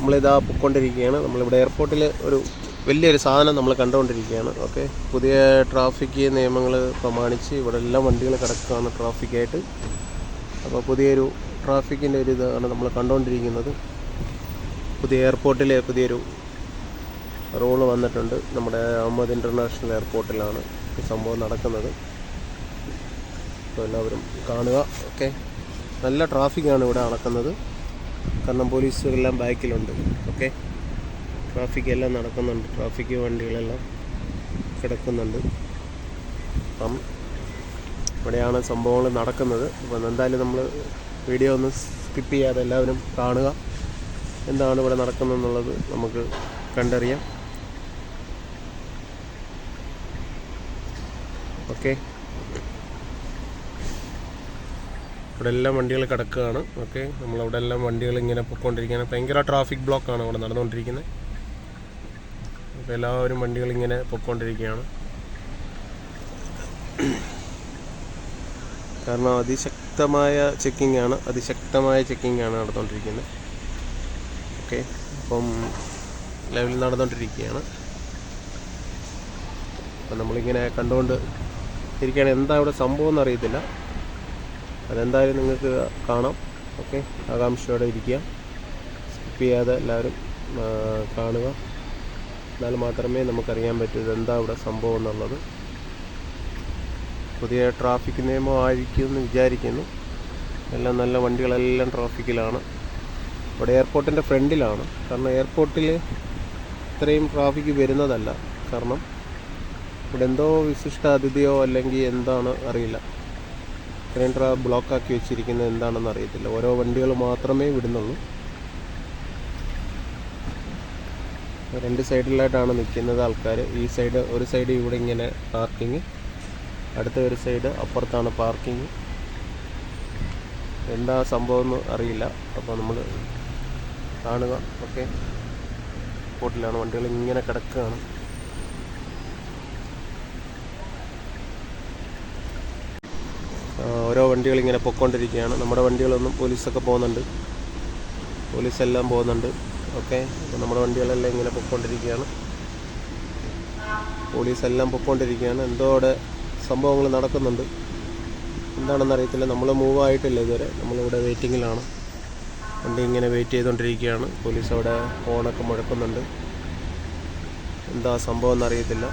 നമ്മളിതാ പൊയ്ക്കൊണ്ടിരിക്കുകയാണ് നമ്മളിവിടെ എയർപോർട്ടിൽ ഒരു വലിയൊരു സാധനം നമ്മൾ കണ്ടുകൊണ്ടിരിക്കുകയാണ്. ഓക്കെ പുതിയ ട്രാഫിക് നിയമങ്ങൾ പ്രമാണിച്ച് ഇവിടെ എല്ലാം വണ്ടികൾ കിടക്കുകയാണ് ട്രാഫിക്കായിട്ട് അപ്പോൾ പുതിയൊരു ട്രാഫിക്കിന്റെ ഒരു ഇതാണ് നമ്മൾ കണ്ടുകൊണ്ടിരിക്കുന്നത്. പുതിയ എയർപോർട്ടിലെ പുതിയൊരു റൂൾ വന്നിട്ടുണ്ട്. നമ്മുടെ അഹമ്മദ് ഇന്റർനാഷണൽ എയർപോർട്ടിലാണ് ഈ സംഭവം നടക്കുന്നത്. അപ്പോൾ എല്ലാവരും കാണുക. ഓക്കെ നല്ല ട്രാഫിക്കാണ് ഇവിടെ നടക്കുന്നത്. കാരണം പോലീസുകളെല്ലാം ബാക്കിലുണ്ട്. ഓക്കെ? ട്രാഫിക് എല്ലാം നടക്കുന്നുണ്ട്. ട്രാഫിക് വണ്ടികളെല്ലാം കിടക്കുന്നുണ്ട്. അപ്പം ഇവിടെയാണ് സംഭവങ്ങൾ നടക്കുന്നത്. അപ്പം എന്തായാലും നമ്മൾ വീഡിയോ ഒന്ന് സ്കിപ്പ് ചെയ്യാതെ എല്ലാവരും കാണുക. എന്താണ് ഇവിടെ നടക്കുന്നതെന്നുള്ളത് നമുക്ക് കണ്ടറിയാം. ഓക്കെ? ഇവിടെ എല്ലാം വണ്ടികൾ കിടക്കുകയാണ്. ഓക്കെ നമ്മളവിടെ എല്ലാം വണ്ടികൾ ഇങ്ങനെ പൊയ്ക്കൊണ്ടിരിക്കുകയാണ് ഭയങ്കര ട്രാഫിക് ബ്ലോക്കാണ് അവിടെ നടന്നുകൊണ്ടിരിക്കുന്നത്. അപ്പോൾ എല്ലാവരും വണ്ടികൾ ഇങ്ങനെ പൊയ്ക്കൊണ്ടിരിക്കുകയാണ് കാരണം അതിശക്തമായ ചെക്കിംഗ് ആണ്. അതിശക്തമായ ചെക്കിംഗ് ആണ് നടന്നുകൊണ്ടിരിക്കുന്നത്. ഓക്കെ അപ്പം ലെവലിൽ നടന്നുകൊണ്ടിരിക്കുകയാണ്. അപ്പം നമ്മളിങ്ങനെ കണ്ടുകൊണ്ട് ഇരിക്കുകയാണ്. എന്താ ഇവിടെ സംഭവം എന്നറിയത്തില്ല അതെന്തായാലും നിങ്ങൾക്ക് കാണാം. ഓക്കെ? ആകാംക്ഷയോടെ ഇരിക്കുക. സ്കിപ്പ് ചെയ്യാതെ എല്ലാവരും കാണുക. എന്നാൽ മാത്രമേ നമുക്കറിയാൻ പറ്റൂ ഇതെന്താ ഇവിടെ സംഭവം എന്നുള്ളത്. പുതിയ ട്രാഫിക് നിയമം ആയിരിക്കും എന്ന് വിചാരിക്കുന്നു. എല്ലാം നല്ല വണ്ടികളെല്ലാം ട്രാഫിക്കിലാണ് ഇവിടെ എയർപോർട്ടിന്റെ ഫ്രണ്ടിലാണ്. കാരണം എയർപോർട്ടിൽ ഇത്രയും ട്രാഫിക് വരുന്നതല്ല. കാരണം ഇവിടെ എന്തോ വിശിഷ്ട അതിഥിയോ അല്ലെങ്കിൽ എന്താണ് അറിയില്ല. ഇത്രയും ട്രാ ബ്ലോക്കാക്കി വെച്ചിരിക്കുന്നത് എന്താണെന്ന് അറിയത്തില്ല. ഓരോ വണ്ടികൾ മാത്രമേ വിടുന്നുള്ളൂ. രണ്ട് സൈഡിലായിട്ടാണ് നിൽക്കുന്നത് ആൾക്കാർ ഈ സൈഡ് ഒരു സൈഡ് ഇവിടെ ഇങ്ങനെ പാർക്കിങ്. അടുത്ത ഒരു സൈഡ് അപ്പുറത്താണ് പാർക്കിങ്. എന്താ സംഭവം എന്ന് അറിയില്ല. അപ്പോൾ നമ്മൾ കാണുക. ഓക്കെ. സ്പോട്ടിലാണ് വണ്ടികൾ ഇങ്ങനെ കിടക്കുകയാണ്. ഓരോ വണ്ടികൾ ഇങ്ങനെ പൊയ്ക്കൊണ്ടിരിക്കുകയാണ് നമ്മുടെ വണ്ടികളൊന്നും പോലീസൊക്കെ പോകുന്നുണ്ട്. പോലീസെല്ലാം പോകുന്നുണ്ട്. ഓക്കെ? അപ്പോൾ നമ്മുടെ വണ്ടികളെല്ലാം ഇങ്ങനെ പൊയ്ക്കൊണ്ടിരിക്കുകയാണ് പോലീസെല്ലാം പൊയ്ക്കൊണ്ടിരിക്കുകയാണ് എന്തോ അവിടെ സംഭവങ്ങൾ നടക്കുന്നുണ്ട്. എന്താണെന്ന് അറിയത്തില്ല. നമ്മൾ മൂവ് ആയിട്ടില്ല ഇതുവരെ. നമ്മളിവിടെ വെയിറ്റിങ്ങിലാണ്. വണ്ടി ഇങ്ങനെ വെയിറ്റ് ചെയ്തുകൊണ്ടിരിക്കുകയാണ് പോലീസ് അവിടെ ഫോണൊക്കെ മുഴക്കുന്നുണ്ട്. എന്താ സംഭവം എന്നറിയത്തില്ല.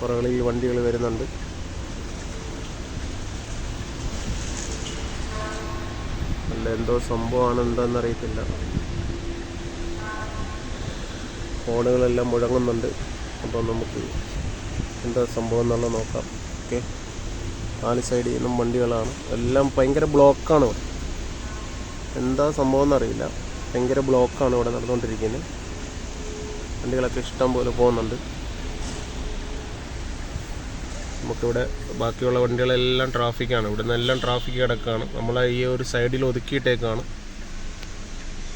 പുറകളിൽ വണ്ടികൾ വരുന്നുണ്ട്. അല്ല എന്തോ സംഭവമാണ് എന്താണെന്ന് അറിയത്തില്ല ഫോണുകളെല്ലാം മുഴങ്ങുന്നുണ്ട്. അപ്പോൾ നമുക്ക് എന്താ സംഭവം എന്നുള്ളത് നോക്കാം. ഓക്കെ. നാല് സൈഡിൽ നിന്നും വണ്ടികളാണ്. എല്ലാം ഭയങ്കര ബ്ലോക്കാണ് ഇവിടെ. എന്താ സംഭവം എന്നറിയില്ല ഭയങ്കര ബ്ലോക്കാണ് ഇവിടെ നടന്നുകൊണ്ടിരിക്കുന്നത്. വണ്ടികളൊക്കെ ഇഷ്ടം പോലെ പോകുന്നുണ്ട്. നമുക്കിവിടെ ബാക്കിയുള്ള വണ്ടികളെല്ലാം ട്രാഫിക്കാണ്. ഇവിടെ നിന്നെല്ലാം ട്രാഫിക് കിടക്കുകയാണ് നമ്മൾ ഈ ഒരു സൈഡിൽ ഒതുക്കിയിട്ടേക്കാണ്.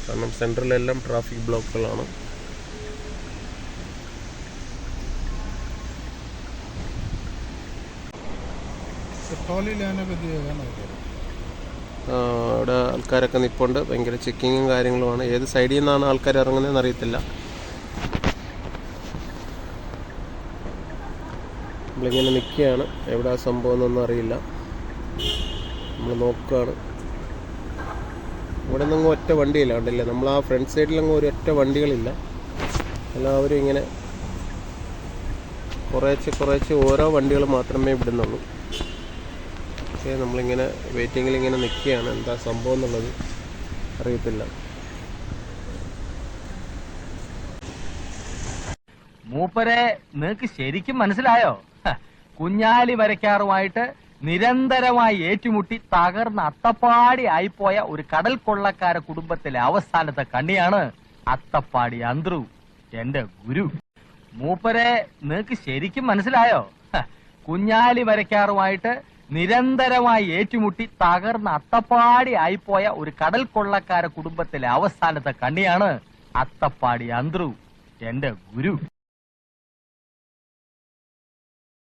കാരണം സെന്ററിലെല്ലാം ട്രാഫിക് ബ്ലോക്കുകളാണ്. ഇവിടെ ആൾക്കാരൊക്കെ നിപ്പുണ്ട്. ഭയങ്കര ചെക്കിങ്ങും കാര്യങ്ങളുമാണ്. ഏത് സൈഡിൽ നിന്നാണ് ആൾക്കാർ ഇറങ്ങുന്നതെന്ന് അറിയത്തില്ല. നമ്മളിങ്ങനെ നിൽക്കുകയാണ്. എവിടെ സംഭവം എന്നൊന്നും അറിയില്ല. നമ്മൾ നോക്കുകയാണ്. ഇവിടെ നിന്നങ്ങ് ഒറ്റ വണ്ടിയില്ല നമ്മൾ ആ ഫ്രണ്ട് സൈഡിലങ്ങ് ഒരു ഒറ്റ വണ്ടികളില്ല. എല്ലാവരും ഇങ്ങനെ കുറേശ്ശെ കുറേശ്ശെ ഓരോ വണ്ടികൾ മാത്രമേ വിടുന്നുള്ളൂ പക്ഷേ നമ്മളിങ്ങനെ വെയിറ്റിങ്ങിൽ ഇങ്ങനെ നിൽക്കുകയാണ്. എന്താ സംഭവം എന്നുള്ളത് അറിയത്തില്ല. മൂപ്പരെ നിങ്ങൾക്ക് ശരിക്കും മനസ്സിലായോ? കുഞ്ഞാലി വരയ്ക്കാറുമായിട്ട് നിരന്തരമായി ഏറ്റുമുട്ടി തകർന്ന് അത്തപ്പാടി ആയിപ്പോയ ഒരു കടൽ കൊള്ളക്കാര കുടുംബത്തിലെ അവസാനത്തെ കണ്ണിയാണ് അത്തപ്പാടി അന്ത്രു എന്റെ ഗുരു. മൂപ്പരെ നിനക്ക് ശരിക്കും മനസ്സിലായോ? കുഞ്ഞാലി വരയ്ക്കാറുമായിട്ട് നിരന്തരമായി ഏറ്റുമുട്ടി തകർന്ന് അത്തപ്പാടി ആയിപ്പോയ ഒരു കടൽ കൊള്ളക്കാര കുടുംബത്തിലെ അവസാനത്തെ കണ്ണിയാണ് അത്തപ്പാടി അന്ത്രു എന്റെ ഗുരു.